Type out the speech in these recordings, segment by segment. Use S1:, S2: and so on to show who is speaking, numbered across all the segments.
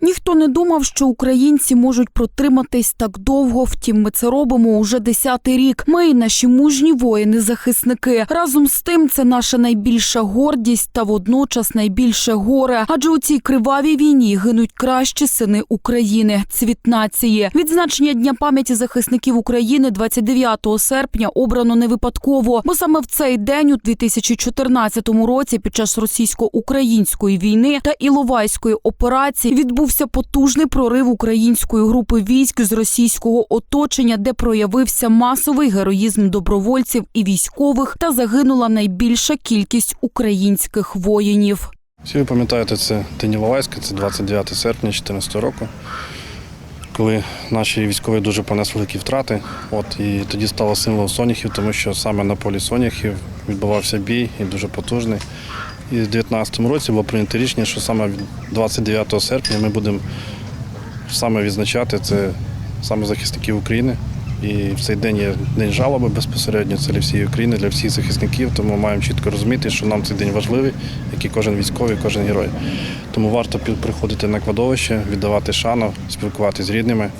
S1: Ніхто не думав, що українці можуть протриматись так довго. Втім, ми це робимо уже десятий рік. Ми і наші мужні воїни-захисники. Разом з тим, це наша найбільша гордість та водночас найбільше горе. Адже у цій кривавій війні гинуть кращі сини України, цвіт нації. Відзначення Дня пам'яті захисників України 29 серпня обрано не випадково, бо саме в цей день у 2014 році, під час російсько-української війни та Іловайської операції, відбувся потужний прорив української групи військ з російського оточення, де проявився масовий героїзм добровольців і військових, та загинула найбільша кількість українських воїнів.
S2: Всі ви пам'ятаєте, це День це 29 серпня 2014 року, коли наші військові дуже понесли великі втрати. От, і тоді стало символом соняхів, тому що саме на полі соняхів відбувався бій і дуже потужний. І в 2019 році було прийнято рішення, що саме 29 серпня ми будемо саме відзначати це саме захисників України. І в цей день є день жалоби безпосередньо. Це для всієї України, для всіх захисників. Тому маємо чітко розуміти, що нам цей день важливий, як і кожен військовий, кожен герой. Тому варто приходити на кладовище, віддавати шану, спілкуватися з рідними,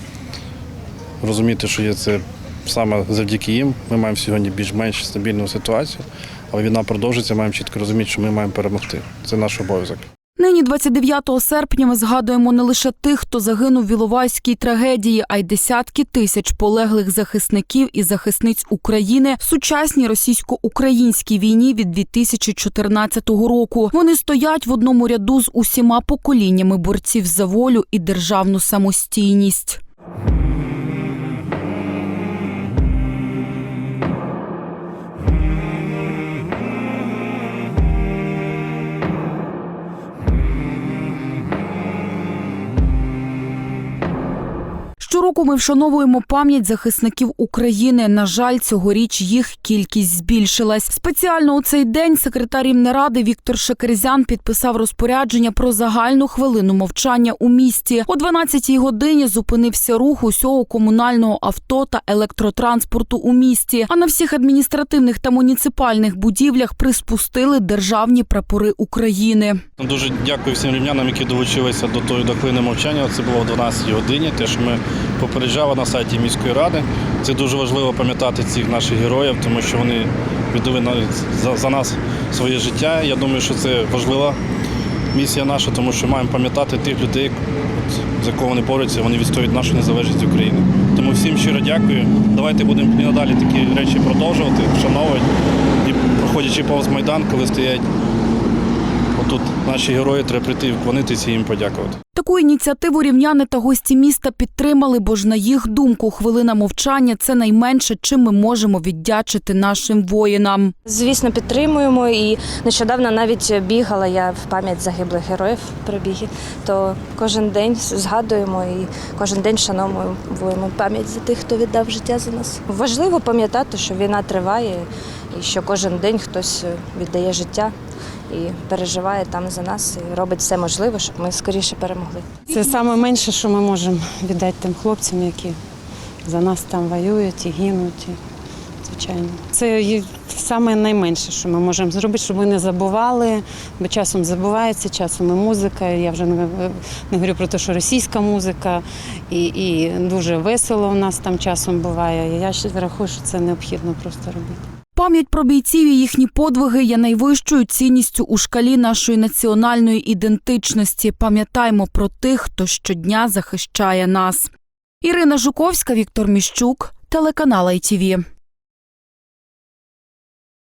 S2: розуміти, що є це саме завдяки їм. Ми маємо сьогодні більш-менш стабільну ситуацію, але війна продовжиться. Маємо чітко розуміти, що ми маємо перемогти. Це наш обов'язок.
S1: Нині, 29 серпня, ми згадуємо не лише тих, хто загинув в Іловайській трагедії, а й десятки тисяч полеглих захисників і захисниць України в сучасній російсько-українській війні від 2014 року. Вони стоять в одному ряду з усіма поколіннями борців за волю і державну самостійність. Щороку ми вшановуємо пам'ять захисників України. На жаль, цьогоріч їх кількість збільшилась. Спеціально у цей день секретар Рівнеради Віктор Шекерзян підписав розпорядження про загальну хвилину мовчання у місті. О 12-й годині зупинився рух усього комунального авто та електротранспорту у місті. А на всіх адміністративних та муніципальних будівлях приспустили державні прапори України.
S2: Дуже дякую всім рівнянам, які долучилися до тої до хвилини мовчання. Це було о 12 годині. Те, що ми попереджали на сайті міської ради. Це дуже важливо пам'ятати цих наших героїв, тому що вони віддали за нас своє життя. Я думаю, що це важлива місія наша, тому що маємо пам'ятати тих людей, за кого вони борються, вони відстоюють нашу незалежність України. Тому всім щиро дякую. Давайте будемо і надалі такі речі продовжувати, вшановувати. І проходячи повз Майдан, коли стоять Отут наші герої треба прийти вклонитися і їм подякувати.
S1: Таку ініціативу рівняни та гості міста підтримали, бо ж на їх думку, хвилина мовчання це найменше, чим ми можемо віддячити нашим воїнам.
S3: Звісно, підтримуємо і нещодавно навіть бігала я в пам'ять загиблих героїв при бігі. То кожен день згадуємо і кожен день вшановуємо пам'ять за тих, хто віддав життя за нас. Важливо пам'ятати, що війна триває і що кожен день хтось віддає життя і переживає там за нас і робить все можливе, щоб ми скоріше перемогли.
S4: Це саме менше, що ми можемо віддати тим хлопцям, які за нас там воюють і гинуть. І, звичайно, це саме найменше, що ми можемо зробити, щоб ми не забували, бо часом забувається, часом і музика. Я вже не, не говорю про те, що російська музика, і, і дуже весело у нас там часом буває. Я ще рахую, що це необхідно просто робити.
S1: Пам'ять про бійців і їхні подвиги є найвищою цінністю у шкалі нашої національної ідентичності. Пам'ятаймо про тих, хто щодня захищає нас. Ірина Жуковська, Віктор Міщук, телеканал ITV.